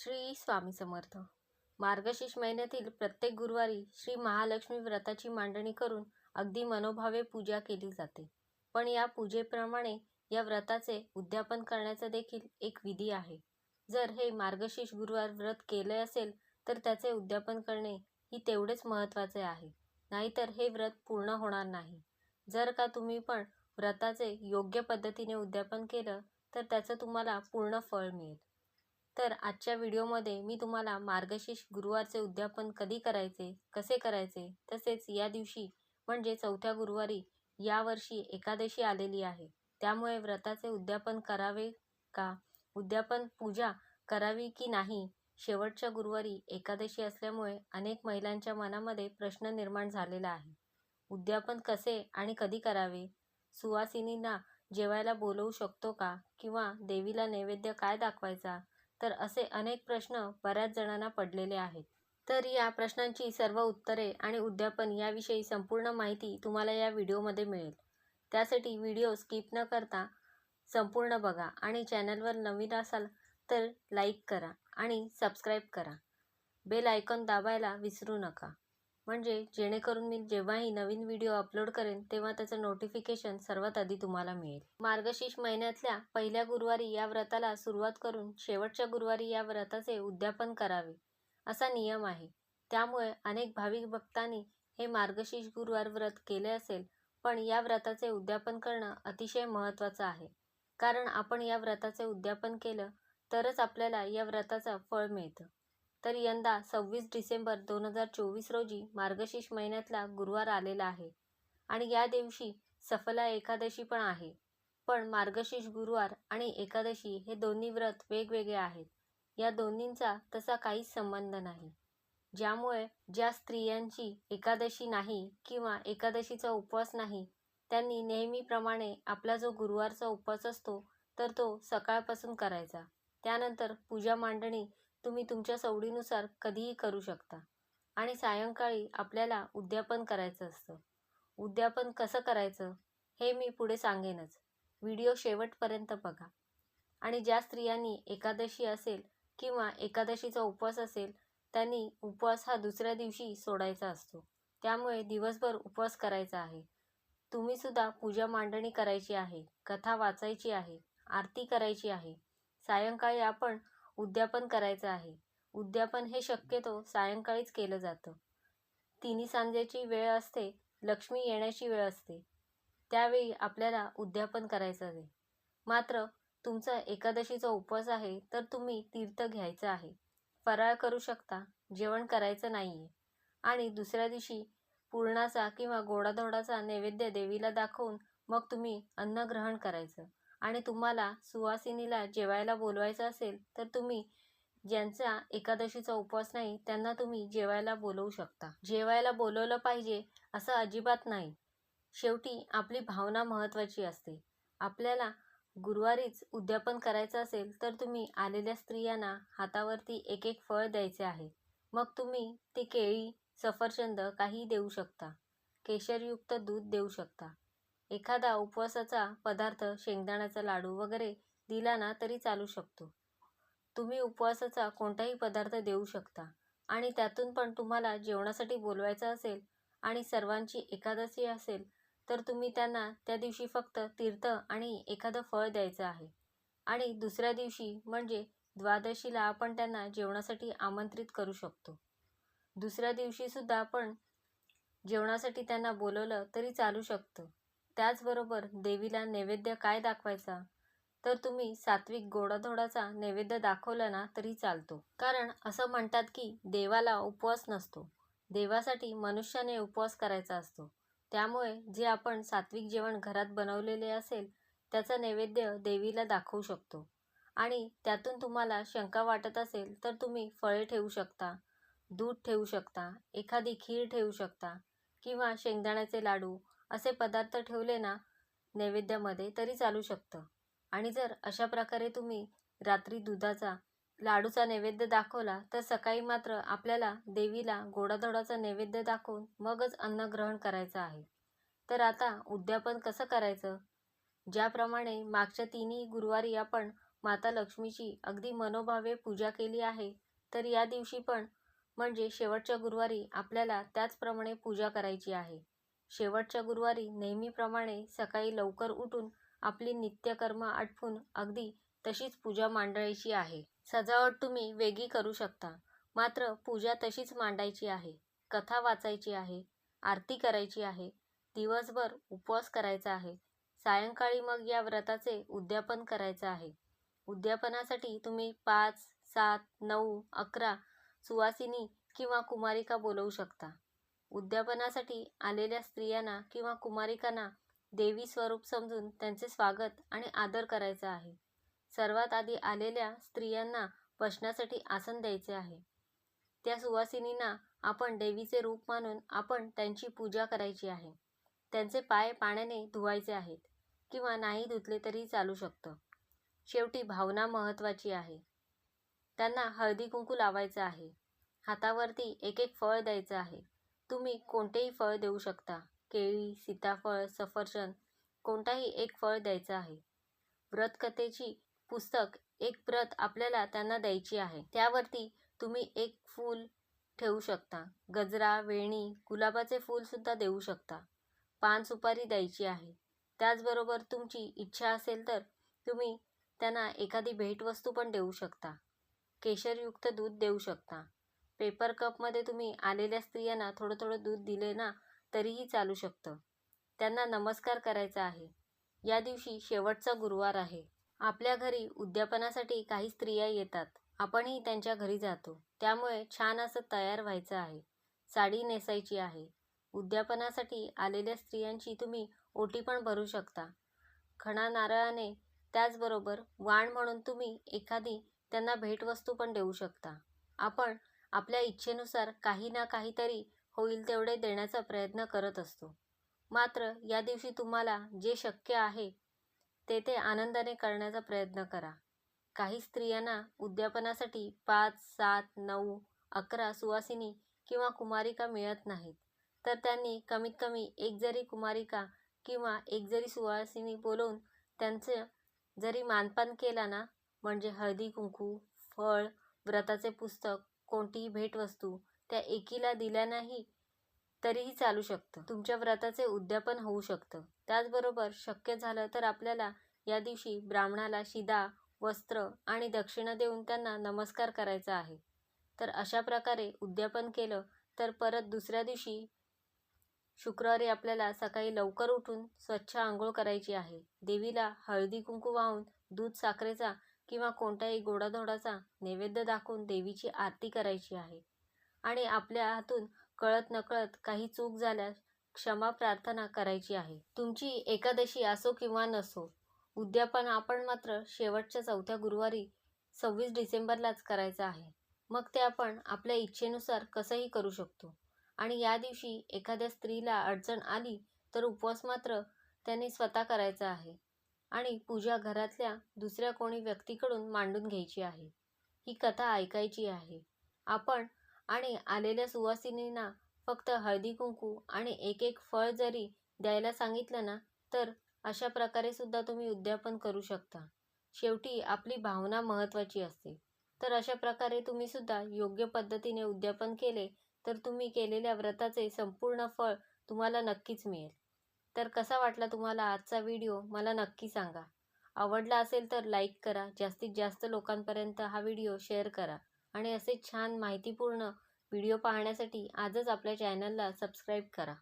श्री स्वामी समर्थ. मार्गशीर्ष महिन्यातील प्रत्येक गुरुवारी श्री महालक्ष्मी व्रताची मांडणी करून अगदी मनोभावे पूजा केली जाते. पण या पूजेप्रमाणे या व्रताचे उद्यापन करण्याचा देखील एक विधी आहे. जर हे मार्गशीर्ष गुरुवार व्रत केले असेल तर त्याचे उद्यापन करणे ही तेवढेच महत्त्वाचे आहे. नाहीतर हे व्रत पूर्ण होणार नाही. जर का तुम्ही पण व्रताचे योग्य पद्धतीने उद्यापन केलं तर त्याचं तुम्हाला पूर्ण फळ मिळेल. तर आजच्या व्हिडिओमध्ये मी तुम्हाला मार्गशीर्ष गुरुवारचे उद्यापन कधी करायचे कसे करायचे तसेच या दिवशी म्हणजे चौथ्या गुरुवारी यावर्षी एकादशी आलेली आहे. त्यामुळे व्रताचे उद्यापन करावे का? उद्यापन पूजा करावी की नाही? शेवटच्या गुरुवारी एकादशी असल्यामुळे अनेक महिलांच्या मनामध्ये प्रश्न निर्माण झालेला आहे. उद्यापन कसे आणि कधी करावे? सुवासिनींना जेवायला बोलवू शकतो का? किंवा देवीला नैवेद्य काय दाखवायचा? तर असे अनेक प्रश्न बऱ्याच जणांना पडलेले आहेत. तर या प्रश्नांची सर्व उत्तरे आणि उद्यापन याविषयी संपूर्ण माहिती तुम्हाला या व्हिडिओमध्ये मिळेल. त्यासाठी व्हिडिओ स्किप न करता संपूर्ण बघा आणि चॅनलवर नवीन असाल तर लाईक करा आणि सबस्क्राईब करा. बेल आयकॉन दाबायला विसरू नका. म्हणजे जेणेकरून मी जेव्हाही नवीन व्हिडिओ अपलोड करेन तेव्हा त्याचं नोटिफिकेशन सर्वात आधी तुम्हाला मिळेल. मार्गशीर्ष महिन्यातल्या पहिल्या गुरुवारी या व्रताला सुरुवात करून शेवटच्या गुरुवारी या व्रताचे उद्यापन करावे असा नियम आहे. त्यामुळे अनेक भाविक भक्तांनी हे मार्गशीर्ष गुरुवार व्रत केले असेल पण या व्रताचे उद्यापन करणं अतिशय महत्त्वाचं आहे. कारण आपण या व्रताचे उद्यापन केलं तरच आपल्याला या व्रताचं फळ मिळतं. तर यंदा सव्वीस डिसेंबर दोन हजार चोवीस रोजी मार्गशीर्ष महिन्यातला गुरुवार आलेला आहे. आणि या दिवशी सफला एकादशी पण आहे. पण मार्गशीर्ष गुरुवार आणि एकादशी हे दोन्ही व्रत वेगवेगळे आहेत. या दोन्हींचा तसा काहीच संबंध नाही. ज्यामुळे ज्या स्त्रियांची एकादशी नाही किंवा एकादशीचा उपवास नाही त्यांनी नेहमीप्रमाणे आपला जो गुरुवारचा उपवास असतो तर तो सकाळपासून करायचा. त्यानंतर पूजा मांडणी तुम्ही तुमच्या सवडीनुसार कधीही करू शकता. आणि सायंकाळी आपल्याला उद्यापन करायचं असतं. उद्यापन कसं करायचं हे मी पुढे सांगेनच. व्हिडिओ शेवटपर्यंत बघा. आणि ज्या स्त्रियांनी एकादशी असेल किंवा एकादशीचा उपवास असेल त्यांनी उपवास हा दुसऱ्या दिवशी सोडायचा असतो. त्यामुळे दिवसभर उपवास करायचा आहे. तुम्हीसुद्धा पूजा मांडणी करायची आहे कथा वाचायची आहे आरती करायची आहे. सायंकाळी आपण उद्यापन करायचं आहे. उद्यापन हे शक्यतो सायंकाळीच केलं जातं. तिन्ही सांजेची वेळ असते लक्ष्मी येण्याची वेळ असते. त्यावेळी आपल्याला उद्यापन करायचं आहे. मात्र तुमचा एकादशीचा उपवास आहे तर तुम्ही तीर्थ घ्यायचं आहे. फराळ करू शकता जेवण करायचं नाही आहे आणि दुसऱ्या दिवशी पूर्णाचा किंवा गोडाधोडाचा नैवेद्य देवीला दाखवून मग तुम्ही अन्न ग्रहण करायचं. आणि तुम्हाला सुवासिनीला जेवायला बोलवायचं असेल तर तुम्ही ज्यांचा एकादशीचा उपवास नाही त्यांना तुम्ही जेवायला बोलवू शकता. जेवायला बोलवलं पाहिजे असं अजिबात नाही. शेवटी आपली भावना महत्त्वाची असते. आपल्याला गुरुवारीच उद्यापन करायचं असेल तर तुम्ही आलेल्या स्त्रियांना हातावरती एक एक फळ द्यायचे आहे. मग तुम्ही ती केळी सफरचंद काही देऊ शकता. केशरयुक्त दूध देऊ शकता. एखादा उपवासाचा पदार्थ शेंगदाण्याचा लाडू वगैरे दिला ना तरी चालू शकतो. तुम्ही उपवासाचा कोणताही पदार्थ देऊ शकता आणि त्यातून पण तुम्हाला जेवणासाठी बोलवायचं असेल आणि सर्वांची एकादशी असेल तर तुम्ही त्यांना त्या दिवशी फक्त तीर्थ आणि एखादं फळ द्यायचं आहे. आणि दुसऱ्या दिवशी म्हणजे द्वादशीला आपण त्यांना जेवणासाठी आमंत्रित करू शकतो. दुसऱ्या दिवशीसुद्धा आपण जेवणासाठी त्यांना बोलवलं तरी चालू शकतं. त्याचबरोबर देवीला नैवेद्य काय दाखवायचा? तर तुम्ही सात्विक गोडाधोडाचा नैवेद्य दाखवला ना तरी चालतो. कारण असं म्हणतात की देवाला उपवास नसतो. देवासाठी मनुष्याने उपवास करायचा असतो. त्यामुळे जे आपण सात्विक जेवण घरात बनवलेले असेल त्याचा नैवेद्य देवीला दाखवू शकतो. आणि त्यातून तुम्हाला शंका वाटत असेल तर तुम्ही फळे ठेवू शकता दूध ठेवू शकता एखादी खीर ठेवू शकता किंवा शेंगदाण्याचे लाडू असे पदार्थ ठेवले ना नैवेद्यामध्ये तरी चालू शकतं. आणि जर अशा प्रकारे तुम्ही रात्री दुधाचा लाडूचा नैवेद्य दाखवला तर सकाळी मात्र आपल्याला देवीला गोडाधोडाचा नैवेद्य दाखवून मगच अन्न ग्रहण करायचं आहे. तर आता उद्यापन कसं करायचं? ज्याप्रमाणे मागच्या तिन्ही गुरुवारी आपण माता लक्ष्मीची अगदी मनोभावे पूजा केली आहे तर या दिवशी पण म्हणजे शेवटच्या गुरुवारी आपल्याला त्याचप्रमाणे पूजा करायची आहे. शेवटच्या गुरुवारी नेहमीप्रमाणे सकाळी लवकर उठून आपली नित्यकर्म आटपून अगदी तशीच पूजा मांडायची आहे. सजावट तुम्ही वेगळी करू शकता. मात्र पूजा तशीच मांडायची आहे. कथा वाचायची आहे. आरती करायची आहे. दिवसभर उपवास करायचा आहे. सायंकाळी मग या व्रताचे उद्यापन करायचं आहे. उद्यापनासाठी तुम्ही पाच सात नऊ अकरा सुवासिनी किंवा कुमारिका बोलवू शकता. उद्यापनासाठी आलेल्या स्त्रियांना किंवा कुमारिकांना देवी स्वरूप समजून त्यांचे स्वागत आणि आदर करायचा आहे. सर्वात आधी आलेल्या स्त्रियांना बसण्यासाठी आसन द्यायचे आहे. त्या सुवासिनींना आपण देवीचे रूप मानून आपण त्यांची पूजा करायची आहे. त्यांचे पाय पाण्याने धुवायचे आहेत किंवा नाही धुतले तरी चालू शकतं. शेवटी भावना महत्त्वाची आहे. त्यांना हळदी कुंकू लावायचं आहे. हातावरती एक एक फळ द्यायचं आहे. तुम्ही कोणतेही फळ देऊ शकता. केळी सीताफळ सफरचंद कोणताही एक फळ द्यायचं आहे. व्रतकथेची पुस्तक एक प्रत आपल्याला त्यांना द्यायची आहे. त्यावरती तुम्ही एक फूल ठेवू शकता. गजरा वेणी गुलाबाचे फूलसुद्धा देऊ शकता. पान सुपारी द्यायची आहे. त्याचबरोबर तुमची इच्छा असेल तर तुम्ही त्यांना एखादी भेटवस्तू पण देऊ शकता. केशरयुक्त दूध देऊ शकता. पेपर कपमध्ये तुम्ही आलेल्या स्त्रियांना थोडं थोडं दूध दिले ना तरीही चालू शकतं. त्यांना नमस्कार करायचा आहे. या दिवशी शेवटचा गुरुवार आहे. आपल्या घरी उद्यापनासाठी काही स्त्रिया येतात. आपणही त्यांच्या घरी जातो. त्यामुळे छान असं तयार व्हायचं आहे. साडी नेसायची आहे. उद्यापनासाठी आलेल्या स्त्रियांची तुम्ही ओटी पण भरू शकता. खणा नारळाने त्याचबरोबर वाण म्हणून तुम्ही एखादी त्यांना भेटवस्तू पण देऊ शकता. आपण आपल्या इच्छेनुसार काही ना काहीतरी होईल तेवढे देण्याचा प्रयत्न करत असतो. मात्र या दिवशी तुम्हाला जे शक्य आहे ते ते आनंदाने करण्याचा प्रयत्न करा. काही स्त्रियांना उद्यापनासाठी पाच सात नऊ अकरा सुवासिनी किंवा कुमारिका मिळत नाहीत. तर त्यांनी कमीत कमी एक जरी कुमारिका किंवा एक जरी सुवासिनी बोलवून त्यांचं जरी मानपान केला ना म्हणजे हळदी कुंकू फळ व्रताचे पुस्तक कोणतीही भेटवस्तू त्या एकीला दिल्या नाही तरीही चालू शकतं. तुमच्या व्रताचे उद्यापन होऊ शकतं. त्याचबरोबर शक्य झालं तर आपल्याला या दिवशी ब्राह्मणाला शिदा वस्त्र आणि दक्षिणा देऊन त्यांना नमस्कार करायचा आहे. तर अशा प्रकारे उद्यापन केलं तर परत दुसऱ्या दिवशी शुक्रवारी आपल्याला सकाळी लवकर उठून स्वच्छ आंघोळ करायची आहे. देवीला हळदी कुंकू वाहून दूध साखरेचा किंवा कोणत्याही गोडाधोडाचा नैवेद्य दाखवून देवीची आरती करायची आहे. आणि आपल्या हातून कळत नकळत काही चूक झाल्यास क्षमा प्रार्थना करायची आहे. तुमची एकादशी असो किंवा नसो उद्यापन आपण मात्र शेवटच्या चौथ्या गुरुवारी सव्वीस डिसेंबरलाच करायचं आहे. मग ते आपण आपल्या इच्छेनुसार कसंही करू शकतो. आणि या दिवशी एखाद्या स्त्रीला अडचण आली तर उपवास मात्र त्याने स्वतः करायचा आहे. आणि पूजा घरातल्या दुसऱ्या कोणी व्यक्तीकडून मांडून घ्यायची आहे. ही कथा ऐकायची आहे. आपण आणि आलेल्या सुवासिनींना फक्त हळदी कुंकू आणि एक एक फळ जरी द्यायला सांगितलं ना तर अशा प्रकारे सुद्धा तुम्ही उद्यापन करू शकता. शेवटी आपली भावना महत्त्वाची असते. तर अशा प्रकारे तुम्ही सुद्धा योग्य पद्धतीने उद्यापन केले तर तुम्ही केलेल्या व्रताचे संपूर्ण फळ तुम्हाला नक्कीच मिळेल. तर कसा वाटला तुम्हाला आजचा व्हिडिओ? मला नक्की सांगा. आवडला असेल तर लाईक करा जास्तीत जास्त लोकांपर्यंत हा व्हिडिओ शेअर करा आणि असे छान माहितीपूर्ण व्हिडिओ पाहण्यासाठी आजच आपल्या चॅनलला सबस्क्राईब करा.